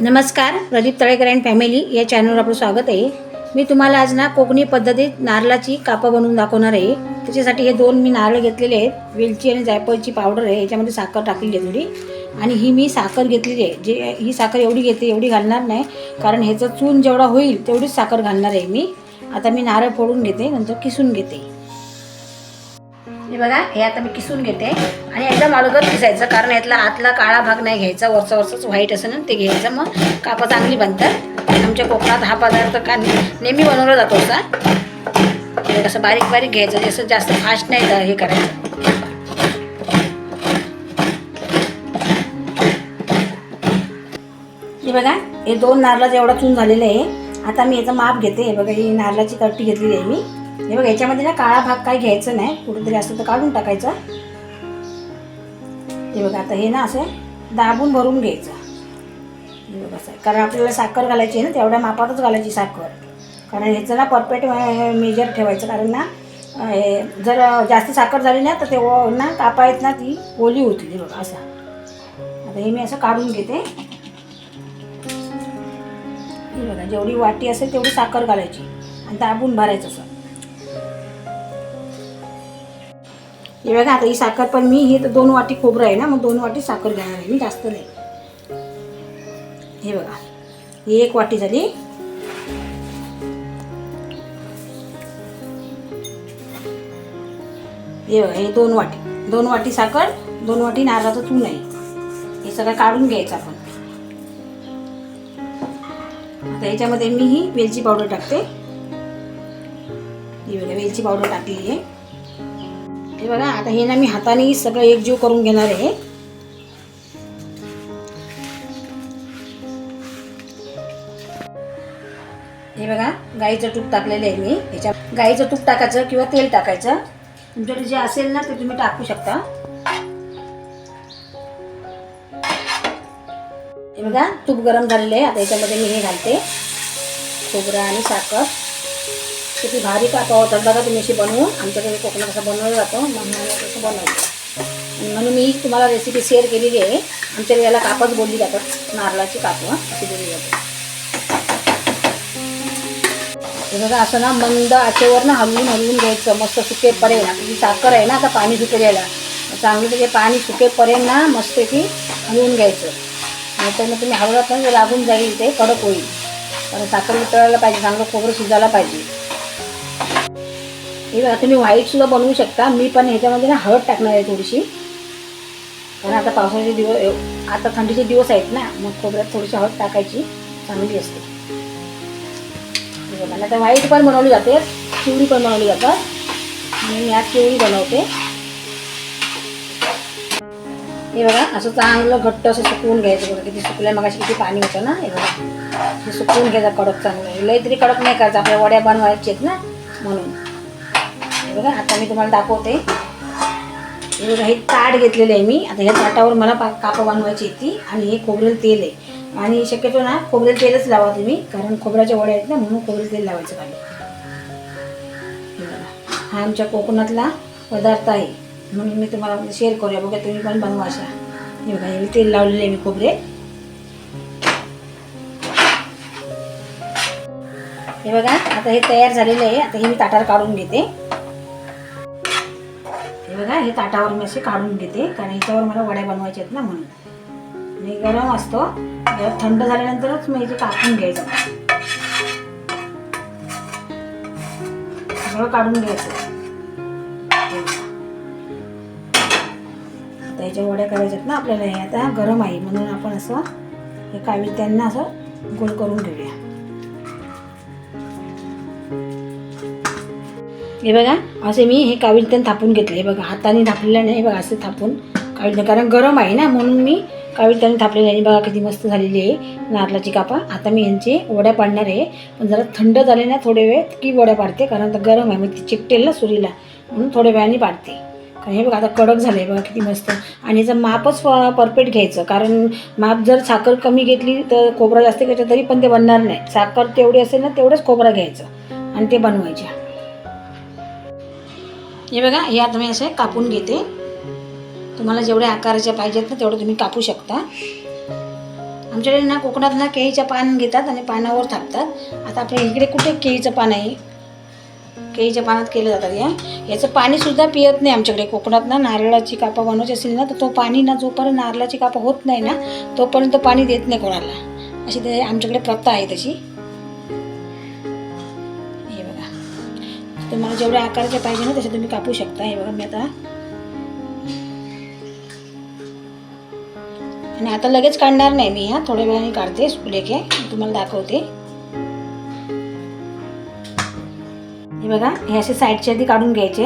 नमस्कार Pradeep Talekar and family या चॅनलवर आपलं स्वागत आहे. मी तुम्हाला आज ना कोकणी पद्धतीत नारळाची कापं बनवून दाखवणार आहे. त्याच्यासाठी हे दोन मी नारळ घेतलेले आहेत. वेलची आणि जायफळची पावडर आहे याच्यामध्ये साखर टाकलेली आहे थोडी. आणि ही मी साखर घेतलेली आहे. जे ही साखर एवढी घेते एवढी घालणार नाही. कारण ह्याचं चून जेवढा होईल तेवढीच साखर घालणार आहे मी. आता मी नारळ फोडून घेते नंतर किसून घेते. हे बघा हे आता मी किसून घेते. आणि एकदम अलगद किसायचं कारण यातला आतला काळा भाग नाही घ्यायचा वरचा वरचाच व्हाईट असं ना ते घ्यायचं. मग कापा चांगली बनतात. आमच्या कोकणात हा पदार्थ का नेहमी बनवला जातो असा. असं बारीक बारीक घ्यायचं जसं जास्त फास्ट नाही हे करायचं. हे बघा हे दोन नारळाचं एवढा चून झालेलं आहे. आता मी याचं माप घेते. हे बघा ही नारळाची कट्टी घेतलेली आहे मी. हे बघा याच्यामध्ये ना काळा भाग काही घ्यायचा नाही. कुठेतरी असं तर काढून टाकायचं. हे बघा आता हे ना असं दाबून भरून घ्यायचं. हे बघा असं. कारण आपल्याला साखर घालायची आहे ना तेवढ्या मापातच घालायची साखर. कारण ह्याचं ना परफेक्ट मेजर ठेवायचं. कारण ना हे जर जास्त साखर झाली ना तर ते ना कापा येत ना ती ओली होती. हे बघा असं. आता हे मी असं काढून घेते. हे बघा जेवढी वाटी असेल तेवढी साखर घालायची. आणि दाबून भरायचं असं. हे बघा आता ही साखर पण मी हे तर दोन वाटी खोबरं आहे ना मग दोन वाटी साखर घेणार आहे मी जास्त नाही. हे बघा ही एक वाटी झाली. हे बघा हे दोन वाटी दोन वाटी साखर दोन वाटी नारळाचं चून आहे. हे सगळं काढून घ्यायचं आपण. आता याच्यामध्ये मी ही वेलची पावडर टाकते. ही बघा वेलची पावडर टाकलेली आहे. हे बघा आता हे ना मी हाताने सगळं एकजीव करून घेणार आहे. हे बघा गाईचं तूप टाकलेलं आहे मी. ह्याच्या गाईचं तूप टाकायचं किंवा तेल टाकायचं. तुमच्याकडे जे असेल ना ते तुम्ही टाकू शकता. हे बघा तूप गरम झालेलं आहे. आता याच्यामध्ये मी हे घालते. खोबरं आणि साखर. किती भारी काका होतात बघा तुम्ही अशी बनवून आमच्याकडे कोकणात कसं बनवलं जातं. म्हणून आम्ही तसं बनवलं. म्हणून मी तुम्हाला रेसिपी शेअर केलेली आहे. आमच्याकडे याला कापच बोलली जातात. नारळाची कापं. अशी बोलली जाते बघा असं ना मंद आचेवर ना हलवून हलवून घ्यायचं. मस्त सुकेपर्यंत. आता साखर आहे ना आता पाणी सुकेल चांगलं त्याचे पाणी सुकेपर्यंत ना मस्त की हलवून घ्यायचं. नाहीतर मग तुम्ही हलवत ना लागून जाईल ते कडक होईल. कारण साखर वितळायला पाहिजे. चांगलं खोबरं शिजायला पाहिजे. हे बघा तुम्ही व्हाईटसुद्धा बनवू शकता. मी पण ह्याच्यामध्ये ना हळद टाकणार आहे थोडीशी. कारण आता पावसाचे दिवस आता थंडीचे दिवस आहेत ना मग खोबऱ्यात थोडीशी हळद टाकायची. चांगली असते. बघा आता व्हाईट पण बनवली जाते. चिवडी पण बनवली जातात. आणि मी आज चिवडी बनवते. हे बघा असं चांगलं घट्ट असं सुकवून घ्यायचं. बघा किती सुकल्या. मग किती पाणी होतं ना हे बघा. हे सुकवून घ्यायचं कडक चांगलं. लय तरी कडक नाही करायचं. आपल्या वड्या बनवायचे आहेत ना म्हणून. बघा आता मी तुम्हाला दाखवते. हे बघा हे ताट घेतलेलं आहे मी. आता ह्या ताटावर मला पा कापं बनवायची ती आणि हे खोबरेल तेल आहे. आणि शक्यतो ना खोबरेल तेलच लावा तुम्ही कारण खोबऱ्याच्या वड्या आहेत ना म्हणून खोबरेल तेल लावायचं खाली. बघा हा आमच्या कोकणातला पदार्थ आहे. म्हणून मी तुम्हाला शेअर करूया. बघा तुम्ही पण बनवा अशा. हे बघा हे तेल लावलेले आहे मी खोबरे. हे बघा आता हे तयार झालेलं आहे. आता हे मी ताटावर काढून घेते. बघा हे ताटावर मी असे काढून घेते कारण याच्यावर मला वड्या बनवायच्या आहेत ना म्हणून. आणि गरम असतो. थंड झाल्यानंतरच मग याचे कापून घ्यायचं. सगळं काढून घ्यायचं. आता याच्या वड्या आहेत ना आपल्याला हे आता गरम आहे. म्हणून आपण असं हे कावी त्यांना असं गोल करून घेऊया. हे बघा असे मी हे काविलतेन थापून घेतले. हे बघा हाताने थापलेलं नाही हे बघा असे थापून काविलतेन. कारण गरम आहे ना म्हणून मी काविलतेने थापलेलं आहे बघा किती मस्त झालेली आहे. नारळाची कापा. आता मी यांचे वड्या पाडणार आहे. पण जरा थंड झाले ना थोडे वेळ की वड्या पाडते. कारण आता गरम आहे मग ती चिकटेल ना सुरीला. म्हणून थोड्या वेळाने पाडते. कारण हे बघा आता कडक झालं आहे बघा किती मस्त. आणि याचं मापच परफेक्ट घ्यायचं. कारण माप जर साखर कमी घेतली तर खोबरा जास्त घ्यायचं तरी पण ते बनणार नाही. साखर तेवढी असेल ना तेवढंच खोबरा घ्यायचं. आणि ते बनवायचे. हे बघा हे आता मी असे कापून घेते. तुम्हाला जेवढ्या आकाराच्या पाहिजेत ना तेवढं तुम्ही कापू शकता. आमच्याकडे ना कोकणात ना केळीचं पान घेतात आणि पानावर थापतात. आता आपल्या इकडे कुठे केळीचं पान आहे? केळीच्या पानात केलं जातात या याचं पाणीसुद्धा पियत नाही आमच्याकडे. कोकणात ना नारळाची कापा बनवायची असेल ना तर तो पाणी ना जोपर्यंत नारळाची कापा होत नाही ना तोपर्यंत पाणी देत नाही कोणाला. अशी ते आमच्याकडे प्रथा आहे तशी. तुम्हाला जेवढ्या आकाराचे पाहिजे ना तसे तुम्ही कापू शकता. हे बघा मी आता आणि आता लगेच काढणार नाही मी ह्या थोड्या वेळाने काढते सुकले की तुम्हाला दाखवते. हे बघा हे असे साईडचे आधी काढून घ्यायचे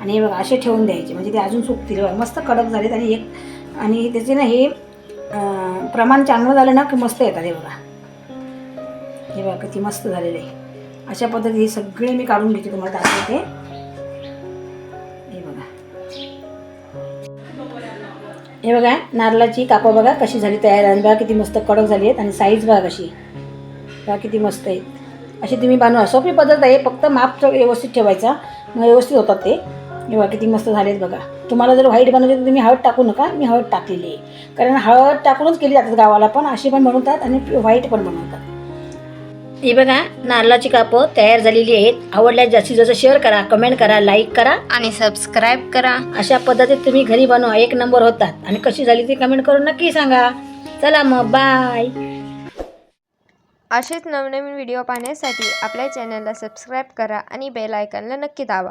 आणि हे बघा असे ठेवून द्यायचे. म्हणजे ते अजून सुकतील. बघा, मस्त कडक झालेत आणि एक आणि त्याचे ना हे प्रमाण चांगलं झालं ना की मस्त येतात. हे बघा. हे बघा किती मस्त झालेलं. आहे अशा पद्धतीने सगळे मी काढून घेते तुम्हाला दाखवते. हे बघा. हे बघा नारळाची कापं बघा कशी झाली तयार. आणि बघा किती मस्त कडक झाली आहेत. आणि साईज बघा कशी. बघा किती मस्त आहेत. अशी तुम्ही बनवा. सोपी पद्धत आहे. फक्त माप व्यवस्थित ठेवायचा. मग व्यवस्थित होतात ते. हे बघा किती मस्त झालेत बघा. तुम्हाला जर व्हाईट बनवली तर तुम्ही हळद टाकू नका. मी हळद टाकलेली आहे. कारण हळद टाकूनच केली जातात गावाला पण. अशी पण बनवतात आणि व्हाईट पण बनवतात. हे बघा नारळाची कापं तयार झालेली आहेत. आवडल्यास जास्तीत जास्त शेअर करा कमेंट करा लाईक करा. आणि सबस्क्राईब करा. अशा पद्धतीत तुम्ही घरी बनवा एक नंबर होतात. आणि कशी झाली ती कमेंट करून नक्की सांगा. चला मग बाय असेच नवनवीन व्हिडिओ पाहण्यासाठी आपल्या चॅनलला सबस्क्राईब करा आणि बेल आयकॉनला नक्की दाबा.